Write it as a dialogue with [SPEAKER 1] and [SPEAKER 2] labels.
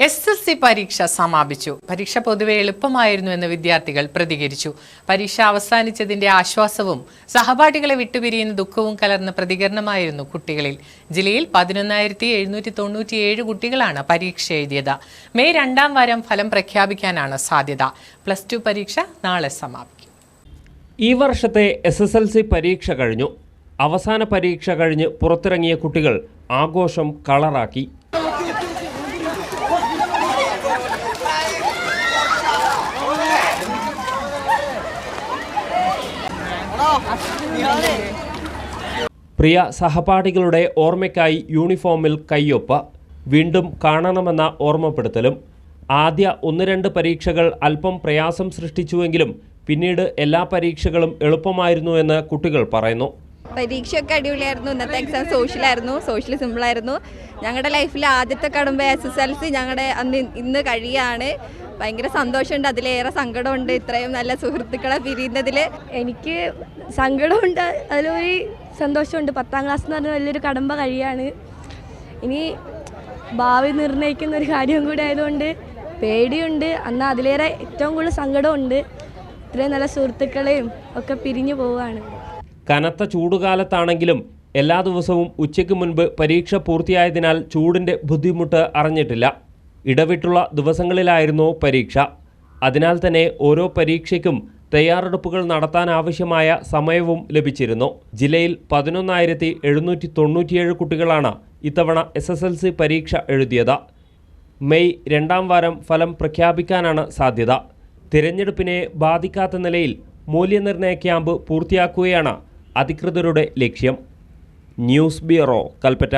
[SPEAKER 1] S S C പരീക്ഷ സമാപിച്ചു. പരീക്ഷ പൊതുവെ എളുപ്പമായിരുന്നു എന്ന് വിദ്യാർത്ഥികൾ പ്രതികരിച്ചു. പരീക്ഷ അവസാനിച്ചതിന്റെ ആശ്വാസവും സഹപാഠികളെ വിട്ടുപിരിയുന്ന ദുഃഖവും കലർന്ന പ്രതികരണമായിരുന്നു കുട്ടികളിൽ. ജില്ലയിൽ പതിനൊന്നായിരത്തി എഴുന്നൂറ്റി തൊണ്ണൂറ്റിയേഴ് കുട്ടികളാണ് പരീക്ഷ എഴുതിയത്. മെയ് രണ്ടാം വാരം ഫലം പ്രഖ്യാപിക്കാനാണ് സാധ്യത. പ്ലസ് ടു പരീക്ഷ നാളെ സമാപിക്കും.
[SPEAKER 2] ഈ വർഷത്തെ എസ് എസ് എൽ സി പരീക്ഷ കഴിഞ്ഞു. അവസാന പരീക്ഷ കഴിഞ്ഞ് പുറത്തിറങ്ങിയ കുട്ടികൾ ആഘോഷം കളറാക്കി. പ്രിയ സഹപാഠികളുടെ ഓർമ്മയ്ക്കായി യൂണിഫോമിൽ കയ്യൊപ്പ് വീണ്ടും കാണണമെന്ന ഓർമ്മപ്പെടുത്തലും ആദ്യ ഒന്ന് രണ്ട് പരീക്ഷകൾ അല്പം പ്രയാസം സൃഷ്ടിച്ചുവെങ്കിലും പിന്നീട് എല്ലാ പരീക്ഷകളും എളുപ്പമായിരുന്നു എന്ന് കുട്ടികൾ പറയുന്നു.
[SPEAKER 3] പരീക്ഷയൊക്കെ അടിപൊളിയായിരുന്നു. ഇന്നത്തെ എക്സാം സോഷ്യലായിരുന്നു സോഷ്യൽ സിമ്പിളായിരുന്നു ഞങ്ങളുടെ ലൈഫിൽ ആദ്യത്തെ കടമ്പ എസ് എസ് എൽ സി ഞങ്ങളുടെ അന്ന് ഇന്ന് കഴിയാണ്. ഭയങ്കര സന്തോഷമുണ്ട്. അതിലേറെ സങ്കടമുണ്ട്. ഇത്രയും നല്ല സുഹൃത്തുക്കളെ പിരിയുന്നതിൽ
[SPEAKER 4] എനിക്ക് സങ്കടമുണ്ട്. അതിലൊരു സന്തോഷമുണ്ട്. പത്താം ക്ലാസ് എന്ന് പറഞ്ഞാൽ വലിയൊരു കടമ്പ കഴിയാണ്. ഇനി ഭാവി നിർണയിക്കുന്ന ഒരു കാര്യം കൂടി ആയതുകൊണ്ട് പേടിയുണ്ട്. എന്നാൽ അതിലേറെ ഏറ്റവും കൂടുതൽ സങ്കടമുണ്ട്. ഇത്രയും നല്ല സുഹൃത്തുക്കളെയും ഒക്കെ പിരിഞ്ഞു പോവുകയാണ്.
[SPEAKER 2] കനത്ത ചൂടുകാലത്താണെങ്കിലും എല്ലാ ദിവസവും ഉച്ചയ്ക്ക് മുൻപ് പരീക്ഷ പൂർത്തിയായതിനാൽ ചൂടിന്റെ ബുദ്ധിമുട്ട് അറിഞ്ഞിട്ടില്ല. ഇടവിട്ടുള്ള ദിവസങ്ങളിലായിരുന്നു പരീക്ഷ. അതിനാൽ തന്നെ ഓരോ പരീക്ഷയ്ക്കും തയ്യാറെടുപ്പുകൾ നടത്താൻ ആവശ്യമായ സമയവും ലഭിച്ചിരുന്നു. ജില്ലയിൽ പതിനൊന്നായിരത്തി എഴുന്നൂറ്റി തൊണ്ണൂറ്റിയേഴ് കുട്ടികളാണ് ഇത്തവണ എസ് എസ് എൽ സി പരീക്ഷ എഴുതിയത്. മെയ് രണ്ടാം വാരം ഫലം പ്രഖ്യാപിക്കാനാണ് സാധ്യത. തിരഞ്ഞെടുപ്പിനെ ബാധിക്കാത്ത നിലയിൽ മൂല്യനിർണയ ക്യാമ്പ് പൂർത്തിയാക്കുകയാണ് അധികൃതരുടെ ലക്ഷ്യം. News bureau Kalpetta.